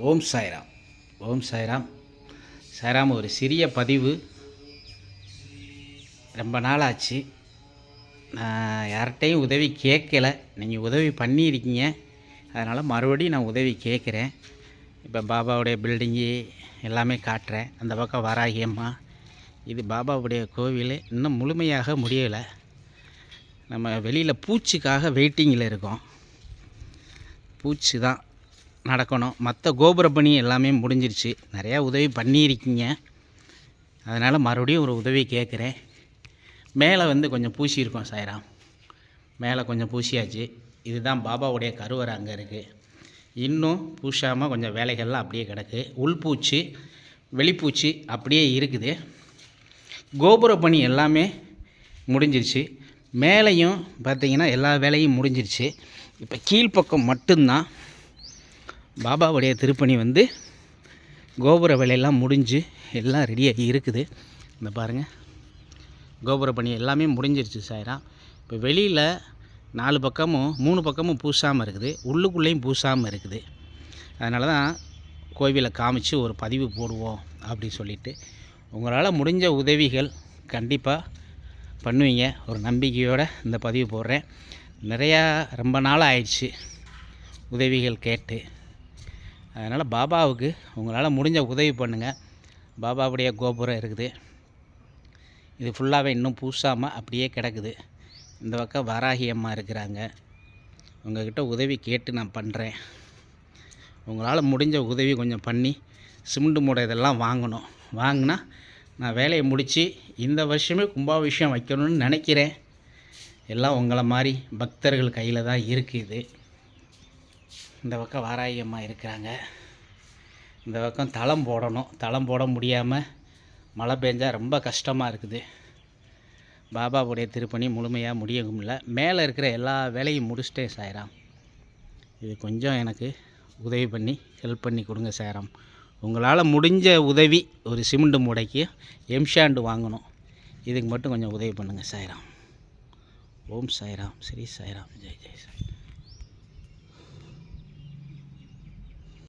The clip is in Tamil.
ஓம் சாய்ராம். ஓம் சாய்ராம். சாய்ராம் ஒரு சிறிய பதிவு. ரொம்ப நாள் ஆச்சு நான் யார்கிட்டையும் உதவி கேட்கல. நீங்கள் உதவி பண்ணியிருக்கீங்க. அதனால் மறுபடியும் நான் உதவி கேட்குறேன். இப்போ பாபாவுடைய பில்டிங்கு எல்லாமே காட்டுறேன். அந்த பக்கம் வராகியம்மா இது பாபாவுடைய கோவில். இன்னும் முழுமையாக முடியலை. நம்ம வெளியில் பூச்சிக்காக வெயிட்டிங்கில் இருக்கோம். பூச்சி தான். நடக்கணும். மற்ற கோபுர பணி எல்லாமே முடிஞ்சிருச்சு. நிறையா உதவி பண்ணியிருக்கீங்க. அதனால் மறுபடியும் ஒரு உதவி கேட்குறேன். மேலே வந்து கொஞ்சம் பூசியிருக்கோம் சாய்ராம். மேலே கொஞ்சம் பூசியாச்சு. இதுதான் பாபாவுடைய கருவறை அங்கே இருக்குது இன்னும் பூசாமல் கொஞ்சம் வேலைகள்லாம் அப்படியே கிடக்கு. உள்பூச்சி வெளிப்பூச்சி அப்படியே இருக்குது. கோபுர பணி எல்லாமே முடிஞ்சிருச்சு. மேலேயும் பார்த்திங்கன்னா எல்லா வேலையும் முடிஞ்சிருச்சு. இப்போ கீழ்ப்பக்கம் மட்டும்தான். பாபாவுடைய திருப்பணி வந்து கோபுர வேலையெல்லாம் முடிஞ்சு எல்லாம் ரெடியாகி இருக்குது. இந்த பாருங்கள் கோபுர பணி எல்லாமே முடிஞ்சிருச்சு சாய்ராம் இப்போ வெளியில் நாலு பக்கமும் மூணு பக்கமும் பூசாமல் இருக்குது. உள்ளுக்குள்ளேயும் பூசாமல் இருக்குது. அதனால தான் கோவிலை காமிச்சு ஒரு பதிவு போடுவோம் அப்படின்னு சொல்லிட்டு. உங்களால் முடிஞ்ச உதவிகள் கண்டிப்பாக பண்ணுவீங்க. ஒரு நம்பிக்கையோடு இந்த பதிவு போடுறேன். நிறையா ரொம்ப நாள் ஆயிடுச்சு உதவிகள் கேட்டு. அதனால் பாபாவுக்கு உங்களால் முடிஞ்ச உதவி பண்ணுங்கள் பாபாவுடைய கோபுரம் இருக்குது. இது ஃபுல்லாகவே இன்னும் பூசாமல் அப்படியே கிடக்குது. இந்த பக்கம் வாராகி அம்மா இருக்கிறாங்க. உங்கள்கிட்ட உதவி கேட்டு நான் பண்ணுறேன் உங்களால் முடிஞ்ச உதவி கொஞ்சம் பண்ணி சிமெண்ட் மூடை இதெல்லாம் வாங்கணும். வாங்கினா நான் வேலையை முடித்து இந்த வருஷமே கும்பாபிஷேகம் வைக்கணும்னு நினைக்கிறேன். எல்லாம் உங்களை மாதிரி பக்தர்கள் கையில் தான் இருக்குது இந்த பக்கம் வாராயி அம்மா இருக்கிறாங்க. இந்த பக்கம் தளம் போடணும். தளம் போட முடியாமல் மழை பெஞ்சால் ரொம்ப கஷ்டமாக இருக்குது. பாபாவுடைய திருப்பணி முழுமையாக முடியவும் இல்லை மேலே இருக்கிற எல்லா வேலையும் முடிச்சிட்டேன் சாய்ராம். இது கொஞ்சம் எனக்கு உதவி பண்ணி ஹெல்ப் பண்ணி கொடுங்க சாய்ராம். உங்களால் முடிஞ்ச உதவி ஒரு சிமெண்ட் மூடைக்கு எம்ஷாண்டு வாங்கணும். இதுக்கு மட்டும் கொஞ்சம் உதவி பண்ணுங்கள் சாய்ராம். ஓம் சாய்ராம். ஸ்ரீ சாய்ராம். ஜெய் ஜெய் சாய்